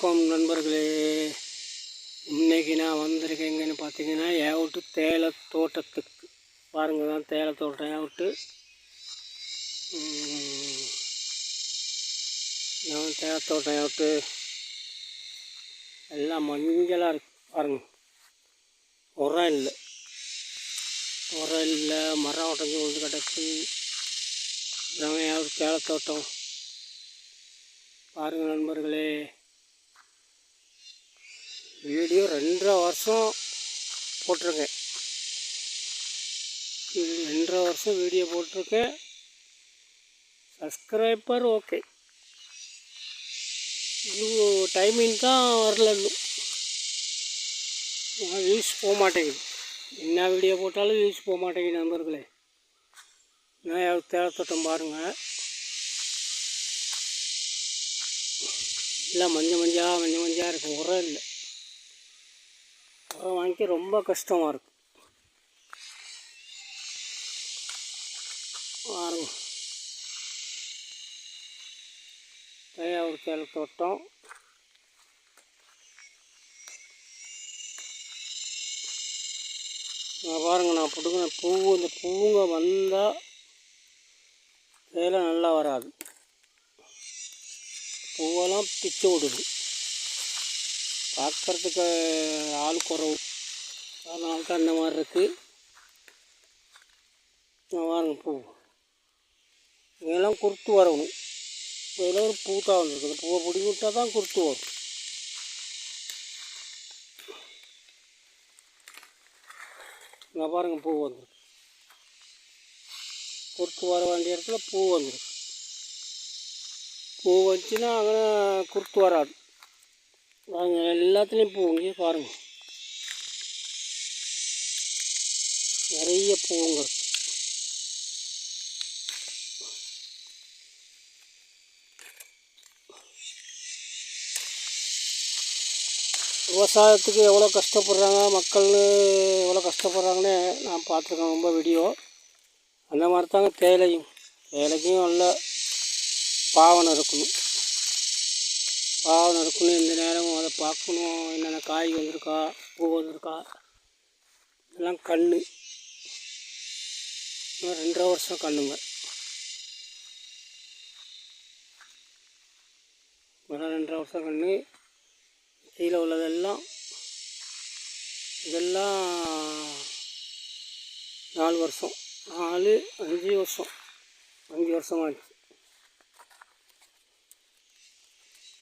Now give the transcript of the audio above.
வணக்கம் நண்பர்களே. இன்னைக்கு நான் வந்திருக்கேன் எங்கன்னு பார்த்தீங்கன்னா ஏவுட்டு தேயிலை தோட்டத்துக்கு. பாருங்க தான் தேயிலை தோட்டம் ஏவுட்டு. நான் தேயிலை தோட்டம் ஏவுட்டு. எல்லாம் மஞ்சளாக இருக்கு பாருங்க. உரம் இல்லை. உரம் இல்லை மரம் உடஞ்சி விழுந்து கிடக்கு. இதான் ஏவுட்டு தேயிலை தோட்டம். பாருங்கள் நண்பர்களே. வீடியோ ரெண்டரை வருஷம் போட்டிருக்கேன். ரெண்டரை வருஷம் வீடியோ போட்டிருக்கேன். Subscriber okay. இது டைமிங் தான் வரல இன்னும். வியூஸ் போக மாட்டேங்குது. என்ன வீடியோ போட்டாலும் வியூஸ் போக மாட்டேங்குது நண்பர்களே. நான் தேவைத்தோட்டம் பாருங்கள் எல்லாம் மஞ்சள் மஞ்சா மஞ்சள் மஞ்சா இருக்கும். உரம் இல்லை. உரம் வாங்கி ரொம்ப கஷ்டமாக இருக்கு. பாருங்க. தயாவூர் தோட்டம். நான் பாருங்க நான் பிடுங்கின பூ இந்த பூங்க வந்தால் வேலை நல்லா வராது. பூவெல்லாம் பிச்சு விடுது பார்க்குறதுக்கு ஆள் குறவு. அதனால தான் இந்த மாதிரி இருக்குது வாருங்க பூ. இதெல்லாம் குறுத்து வரணும். இதெல்லாம் ஒரு பூ தான் வந்துருக்கு பூவை பிடி விட்டால் தான் குறுத்து வரும். இங்கே பாருங்கள் பூ வந்துருக்கு. குருத்து வர வேண்டிய இடத்துல பூ வந்துருக்கு. பூ வந்துச்சுன்னா அங்கே குருத்து வராது. வாங்க எல்லாத்துலேயும் பூ இங்கே பாருங்க. நிறைய பூவுங்க. விவசாயத்துக்கு எவ்வளோ கஷ்டப்படுறாங்க மக்கள்னு எவ்வளோ கஷ்டப்படுறாங்கன்னு நான் பார்த்துருக்கேன் ரொம்ப வீடியோ அந்த மாதிரி தாங்க தேயிலையும் தேயிலைக்கும் நல்ல பாவனை இருக்கணும். பாவம் நடக்கணும் எந்த நேரமும் அதை பார்க்கணும். என்னென்ன காய் வந்திருக்கா பூ வந்திருக்கா இதெல்லாம் கல் இன்னும் ரெண்டரை வருஷம் கண்ணுங்க. இதெல்லாம் ரெண்டரை வருஷம் கண்ணு. கீழே உள்ளதெல்லாம் இதெல்லாம் நாலு வருஷம் நாலு அஞ்சு வருஷம் அஞ்சு வருஷம் ஆச்சு.